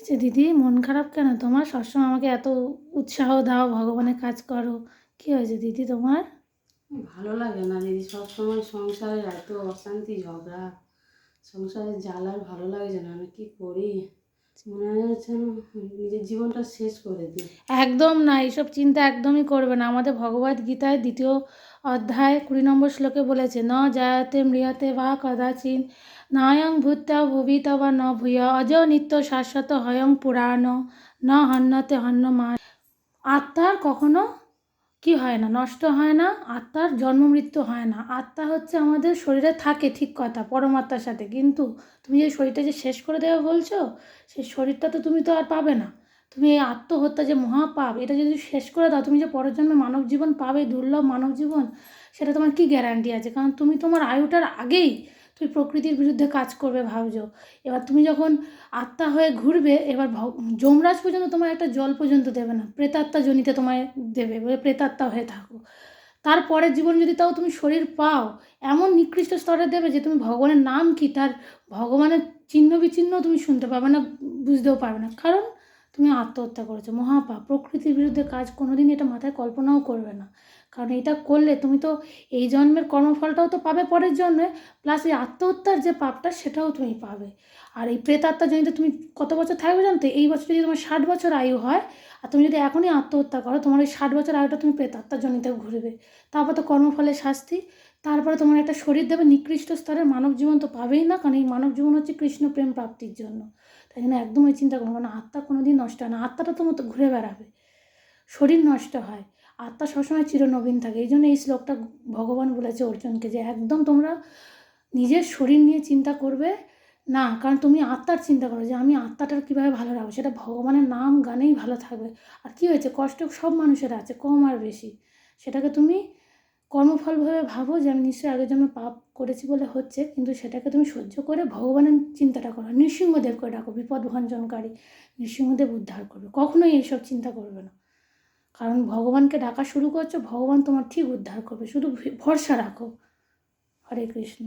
হয়েছে দিদি মন খারাপ কেন? তোমার সবসময় আমাকে এত উৎসাহ দাও ভগবানের কাজ করো। কী হয়েছে দিদি তোমার? ভালো লাগে না দিদি সবসময় সংসারের এত অশান্তি ঝগড়া সংসারের জ্বালার ভালো লাগছে না। আমি কি করি? মনে হয় নিজের জীবনটা শেষ করে দিই। একদম না এইসব চিন্তা একদমই করবে না। আমাদের ভগবদ গীতায় দ্বিতীয় অধ্যায় কুড়ি নম্বর শ্লোকে বলেছে, ন জায়াতে মৃয়াতে বা কদাচিন নয়ং ভূত্য ভবিত বা ন ভূয়, অজ নিত্য শাশ্বত হয়ং পুরাণ, ন হন্যতে হন্য মা আত্মার কখনো কি হয় না, নষ্ট হয় না, আত্মার জন্ম মৃত্যু হয় না। আত্মা হচ্ছে আমাদের শরীরে থাকে ঠিক কথা, পরমাত্মার সাথে। কিন্তু তুমি যে শরীরটা যে শেষ করে দেবে বলছো সেই শরীরটা তো তুমি তো আর পাবে না। তুমি এই আত্মহত্যা যে মহাপাপ, এটা যদি শেষ করে দাও, তুমি যে পরের জন্মে মানব জীবন পাবে, দুর্লভ মানব জীবন, সেটা তোমার কি গ্যারান্টি আছে? কারণ তুমি তোমার আয়ুটার আগেই তুমি প্রকৃতির বিরুদ্ধে কাজ করবে ভাবছ। এবার তুমি যখন আত্মা হয়ে ঘুরবে, এবার যমরাজ পর্যন্ত তোমার একটা জল পর্যন্ত দেবে না, প্রেতাত্মা জনিতে তোমায় দেবে বলে প্রেতাত্মা হয়ে থাকো। তারপরের জীবন যদি তাও তুমি শরীর পাও, এমন নিকৃষ্ট স্তরে দেবে যে তুমি ভগবানের নাম কি, তার ভগবানের চিহ্ন বিচ্ছিন্ন তুমি শুনতে পাবে না, বুঝতেও পারবে না। কারণ তুমি আত্মহত্যা করেছ। মহাপাপ প্রকৃতির বিরুদ্ধে কাজ কোনোদিন এটা মাথায় কল্পনাও করবে না। কারণ এটা করলে তুমি তো এই জন্মের কর্মফলটাও তো পাবে পরের জন্মে প্লাস এই আত্মহত্যার যে পাপটা সেটাও তুমি পাবে। আর এই প্রেতাত্মা জনিতে তুমি কত বছর থাকবে জানতে? এই বছর যদি তোমার ষাট বছর আয়ু হয়, আর তুমি যদি এখনই আত্মহত্যা করো, তোমার ওই ষাট বছর আয়ুটা তুমি প্রেতাত্মা জনিতে ঘুরবে। তারপর তো কর্মফলের শাস্তি। তারপরে তোমার একটা শরীর দেবে, নিকৃষ্ট স্তরের মানব জীবন তো পাবেই না, কারণ এই মানব জীবন হচ্ছে কৃষ্ণ প্রেম প্রাপ্তির জন্য। তাই জন্য একদম ওই চিন্তা করব না, আত্মা কোনো দিন নষ্ট হয় না, আত্মাটা তো মতো ঘুরে বেড়াবে। শরীর নষ্ট হয়, আত্মা সবসময় চিরনবীন থাকে। এই জন্য এই শ্লোকটা ভগবান বলেছে অর্জুনকে যে একদম তোমরা নিজের শরীর নিয়ে চিন্তা করবে না, কারণ তুমি আত্মার চিন্তা করো যে আমি আত্মাটার কীভাবে ভালো রাখব, সেটা ভগবানের নাম গানেই ভালো থাকবে। আর কী হয়েছে? কষ্ট সব মানুষের আছে, কম আর বেশি। সেটাকে তুমি কর্মফলভাবে ভাবো যে আমি নিশ্চয়ই আগের জন্য পাপ করেছি বলে হচ্ছে, কিন্তু সেটাকে তুমি সহ্য করে ভগবানের চিন্তাটা করো। নৃসিংহদেবকে ডাকো বিপদ ভঞ্জনকারী নৃসিংহদেব উদ্ধার করবে। কখনোই এইসব চিন্তা করবে না। কারণ ভগবানকে ডাকা শুরু করছ, ভগবান তোমার ঠিক উদ্ধার করবে। শুধু ভরসা রাখো। হরে কৃষ্ণ।